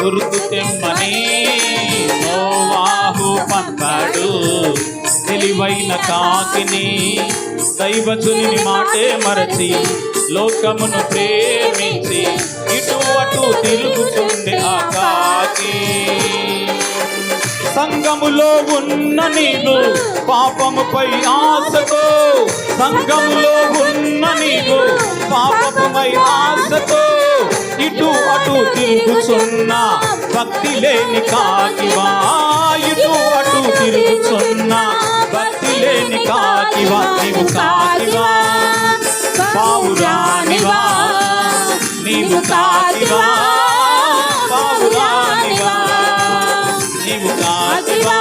గుర్తు తెమ్మని నోవాహు పన్నాడు తెలివైన కాకిని దైవజుని మాటే మరచి లోకమును ప్రేమించి ఇటు అటు తిరుగుతుంది ఆ కాకి. సంగములో ఉన్న నీవు పాపముపై ఆశతో సంగములో ఉన్న నీవు పాపముపై ఆశతో ఇటు అటు తిరుగుచున్న భక్తి లేని కాకివా. ఇటు అటు తిరుగుచున్న భక్తి లేని కాకివా. నీవు కాకివా. పావురానివా. నీవు కాకివా. పావురానివా. నీవు కాకివా.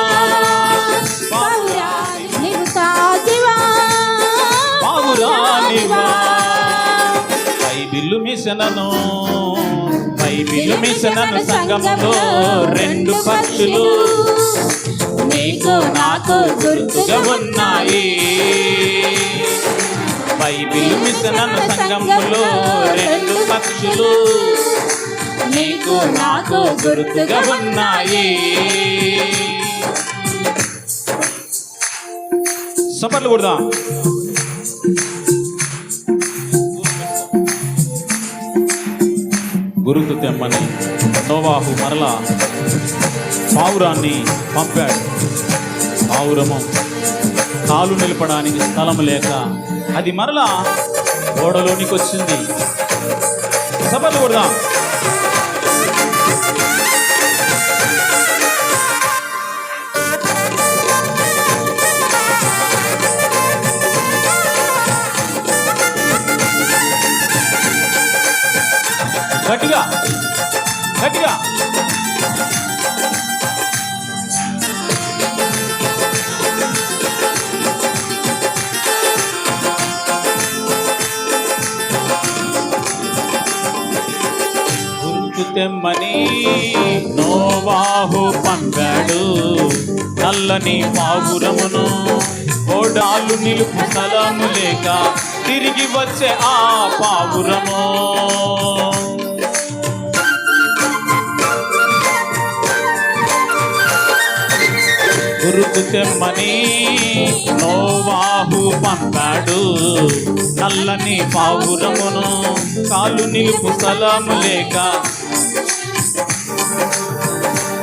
మిషనను బైబిలు మిషనను సంగములో రెండు పక్షులు. నీకు నాకు గుర్తుగా ఉన్నాయి. బైబిల్ మిషనను సంగములో రెండు పక్షులు. నీకు నాకు గుర్తుగా ఉన్నాయి. సపర్లు కొడదాం. గురుకు తెమ్మని నోవాహు మరలా పావురాన్ని పంపాడు. పావురము కాలు నిలపడానికి స్థలం లేక అది మరలా ఓడలోనికి వచ్చింది సభలు కూడా గట్టిగా. తెమ్మని నోవాహు పంపాడు నల్లని పావురమును ఓడాలు నిలుపు స్థలము లేక తిరిగి వచ్చే ఆ పావురము. గురుతు తెమ్మని నోవాహు పంపాడు నల్లని పావురమును కాలు నిలుపు స్థలము లేక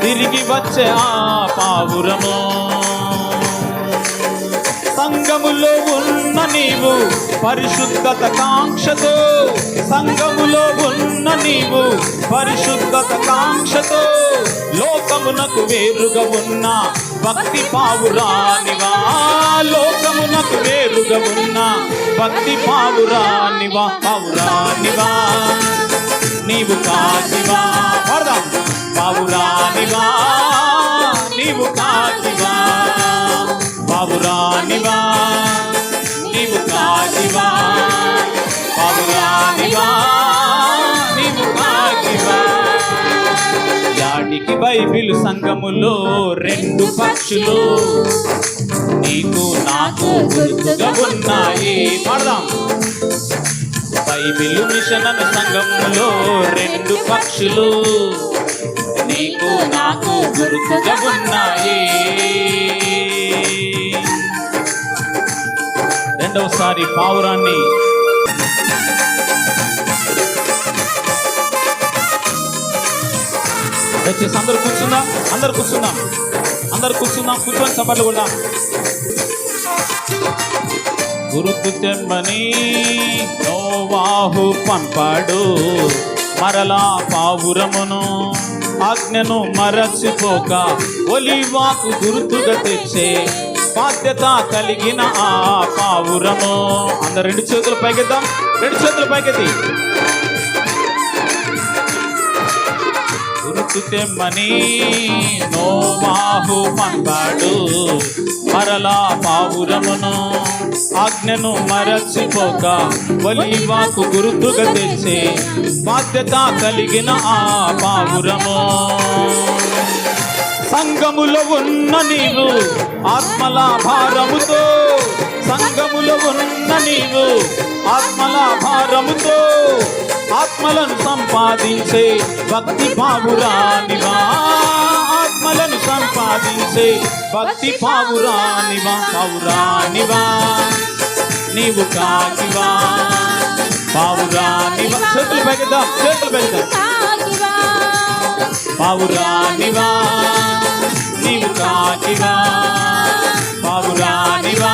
తిరిగి వచ్చే ఆ పావురము. సంగములో ఉన్న నీవు పరిశుద్ధత కాంక్షతో సంగములో ఉన్న నీవు పరిశుద్ధత కాంక్షతో లోకమునకు వేరుగా ఉన్న భక్తి పావురానివా లోకమునకు వేరుగా ఉన్న భక్తి పావురానివా పావురానివా నీవు? కాశివా? పడదాం. పావురానివా నీవు? కాశివా? పావురానివా బైబిల్ సంఘములో రెండు పక్షులు. నీకు నాకు గుర్తుగా ఉన్నాయి. పడదాం. బైబిల్ మిషన్ అనే సంఘములో రెండు పక్షులు. నీకు నాకు గుర్తుగా ఉన్నాయి. రెండవసారి పావురాన్ని దయచేసి అందరు కూర్చుందాం అందరు కూర్చుందాం అందరు కూర్చుందాం కూర్చొని సభలు కూడా గురుతు తెమ్మని నోవాహు పంపాడు మరలా పావురమును ఆజ్ఞను మరచిపోక ఒలివాకు గుర్తుగా తెచ్చే బాధ్యత కలిగిన ఆ పావురము. అందరు రెండు చేతులు పైకెద్దాం రెండు చేతులు పైకెత్తి. గుర్తు తెమ్మని నోవాహు పంపాడు మరలా పావురమును ఆజ్ఞను మరచిపోక వలివాకు గురుతుగా తెచ్చే బాధ్యత కలిగిన ఆ పావురము. సంగములో ఉన్న నీవు ఆత్మల భారముతో సంఘములో ఉన్న నీవు ఆత్మల భారముతో ఆత్మలను సంపాదించే భక్తి పావురానివా ఆత్మలను సంపాదించే భక్తి పావురానివా పౌరానివా నీవు. కాకివా. పావురానివా చేతులు పెడదాం చేతులు పెడదాం. పావురానివా నీవు. కాకివా. పావురానివా